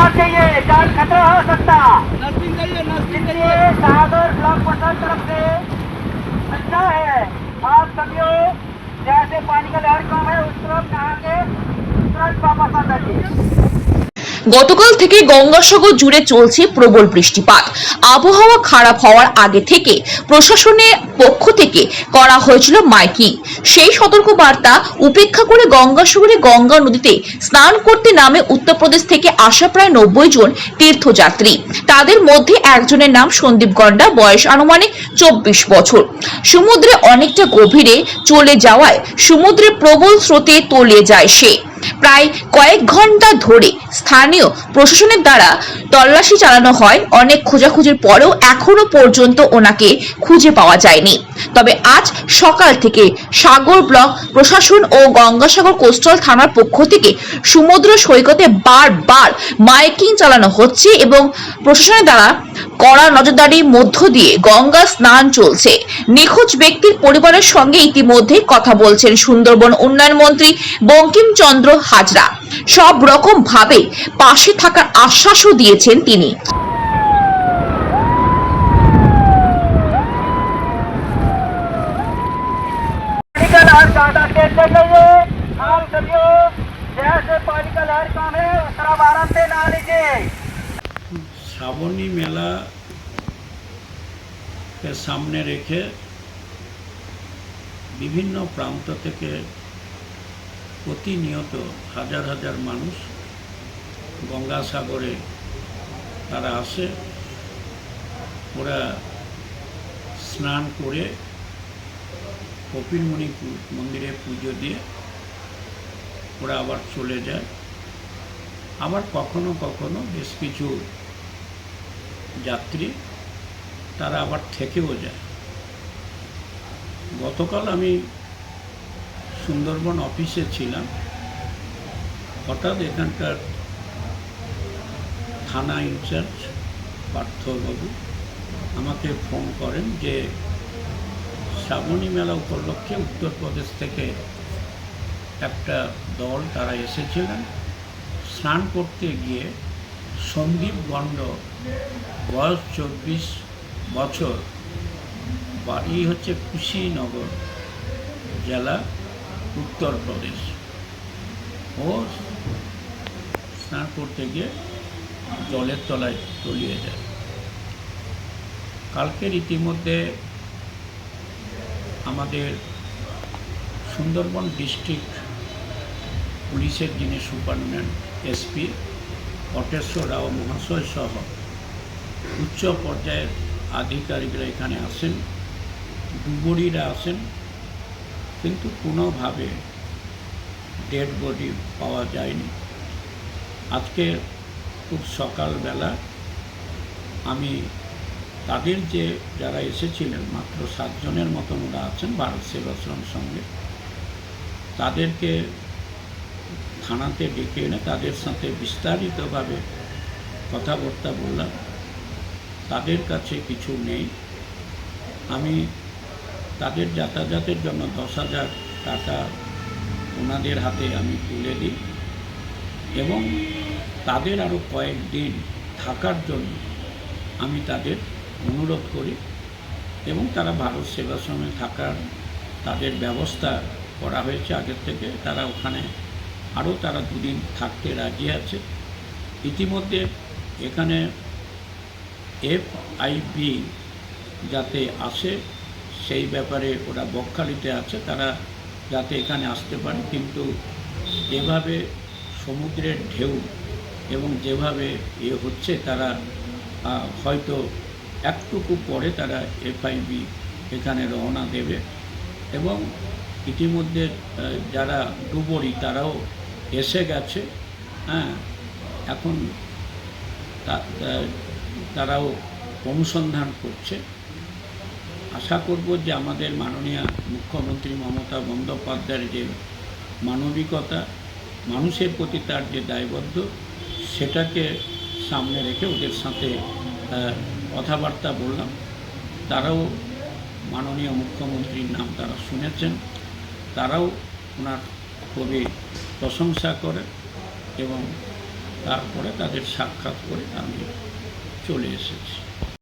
मत जाइए जान खतरा हो सकता। इसलिए बहादुर ब्लॉक प्रशासन तरफ़ से अच्छा है। आप सभी जैसे पानी का लहर कम है उस तरफ़ नहा के? तुरंत वापस आ जाइए। গতকাল থেকে গঙ্গাসাগর জুড়ে চলছে প্রবল বৃষ্টিপাত। আবহাওয়া খারাপ হওয়ার আগে থেকে প্রশাসনের পক্ষ থেকে করা হয়েছিল মাইকিং। সেই সতর্কবার্তা উপেক্ষা করে গঙ্গাসাগরে গঙ্গা নদীতে স্নান করতে নামে উত্তরপ্রদেশ থেকে আসা প্রায় নব্বই জন তীর্থযাত্রী। তাদের মধ্যে একজনের নাম সন্দীপ গন্ডা, বয়স আনুমানিক চব্বিশ বছর। সমুদ্রে অনেকটা গভীরে চলে যাওয়ায় সমুদ্রে প্রবল স্রোতে তলিয়ে যায় সে। প্রায় কয়েক ঘণ্টা ধরে স্থানীয় প্রশাসনের দ্বারা তল্লাশি চালানো হয়। অনেক খোঁজাখুঁজির পরেও এখনও পর্যন্ত ওনাকে খুঁজে পাওয়া যায়নি। তবে আজ সকাল থেকে সাগর ব্লক প্রশাসন ও গঙ্গাসাগর কোস্টাল থানার পক্ষ থেকে সমুদ্র সৈকতে বারবার মাইকিং চালানো হচ্ছে এবং প্রশাসনের দ্বারা কড়া নজরদারির মধ্য দিয়ে গঙ্গা স্নান চলছে। নিখোঁজ ব্যক্তির পরিবারের সঙ্গে ইতিমধ্যে কথা বলছেন সুন্দরবন উন্নয়ন মন্ত্রী বঙ্কিমচন্দ্র হাজরা। সব রকম ভাবে পাশে থাকার আশ্বাসও দিয়েছেন তিনি। শ্রাবণী মেলা সামনে রেখে বিভিন্ন প্রান্ত থেকে প্রতিনিয়ত হাজার হাজার মানুষ গঙ্গাসাগরে তারা আসে। ওরা স্নান করে কপিলমণি মন্দিরে পুজো দিয়ে ওরা আবার চলে যায়। আবার কখনো কখনো বেশ কিছু যাত্রী তারা আবার থেকেও যায়। গতকাল আমি সুন্দরবন অফিসে ছিলাম। হঠাৎ এখানকার থানা ইনচার্জ পার্থবাবু আমাকে ফোন করেন যে শ্রাবণী মেলা উপলক্ষে উত্তরপ্রদেশ থেকে একটা দল তারা এসেছিলেন। স্নান করতে গিয়ে সন্দীপ গণ্ড বয়স চব্বিশ বছর, বাড়ি হচ্ছে কুশিনগর জেলা। উত্তরপ্রদেশ। ও স্নান করতে গিয়ে জলের তলায় তলিয়ে যায়। কালকের ইতিমধ্যে আমাদের সুন্দরবন ডিস্ট্রিক্ট পুলিশের যিনি সুপারিনটেন্ডেন্ট এসপি অটেশ্বর রাও মহাশয় সহ উচ্চ পর্যায়ের আধিকারিকরা এখানে আসেন। ডুবুরিরা আসেন। কিন্তু কোনোভাবে ডেড বডি পাওয়া যায়নি। আজকে খুব সকালবেলা আমি তাদের যে যারা এসেছিলেন, মাত্র সাতজনের মতন ওরা আছেন ভারত সেবাশ্রম সঙ্গে, তাদেরকে থানাতে ডেকে এনে তাদের সাথে বিস্তারিতভাবে কথাবার্তা বললাম। তাদের কাছে কিছু নেই। আমি তাদের যাতায়াতের জন্য দশ হাজার টাকা ওনাদের হাতে আমি তুলে দিই এবং তাদের আরও কয়েকদিন থাকার জন্য আমি তাদের অনুরোধ করি এবং তারা ভারত সেবাশ্রমে থাকার তাদের ব্যবস্থা করা হয়েছে। আগের থেকে তারা ওখানে আরও তারা দুদিন থাকতে রাজি আছে। ইতিমধ্যে এখানে এফ আইবি যাতে আসে সেই ব্যাপারে ওরা বকখালিতে আছে, তারা যাতে এখানে আসতে পারে। কিন্তু যেভাবে সমুদ্রের ঢেউ এবং যেভাবে এ হচ্ছে, তারা হয়তো একটুকু পরে তারা এফআইবি এখানে রওনা দেবে। এবং ইতিমধ্যে যারা ডুবরি, তারাও এসে গেছে। হ্যাঁ এখন তারাও অনুসন্ধান করছে। আশা করব যে আমাদের মাননীয় মুখ্যমন্ত্রী মমতা বন্দ্যোপাধ্যায়ের যে মানবিকতা, মানুষের প্রতি তার যে দায়বদ্ধ, সেটাকে সামনে রেখে ওদের সাথে কথাবার্তা বললাম। তারাও মাননীয় মুখ্যমন্ত্রীর নাম তারা শুনেছেন। তারাও ওনার খুবই প্রশংসা করে এবং তারপরে তাদের সাক্ষাৎ করে আমি চলে এসেছি।